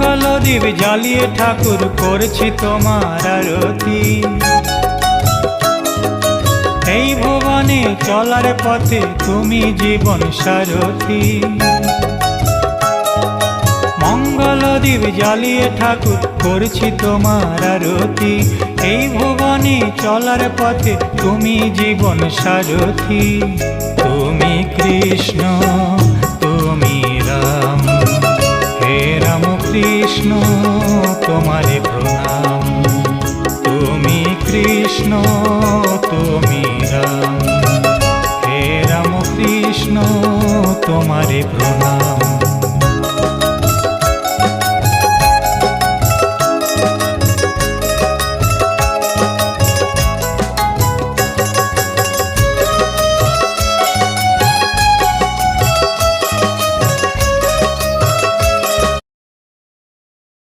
মঙ্গল দ্বীপ জ্বালিয়ে ঠাকুর করছি তোমার আরতি। এই ভুবনে চলার পথে তুমি জীবন সারথী। মঙ্গল দ্বীপ জ্বালিয়ে ঠাকুর করছি তোমার আরতি। এই ভুবনে চলার পথে তুমি জীবন সারথী। তুমি কৃষ্ণ। কৃষ্ণ তোমারে প্রণাম। তুমি কৃষ্ণ তুমি রাম। হে রাম কৃষ্ণ তোমারে প্রণাম।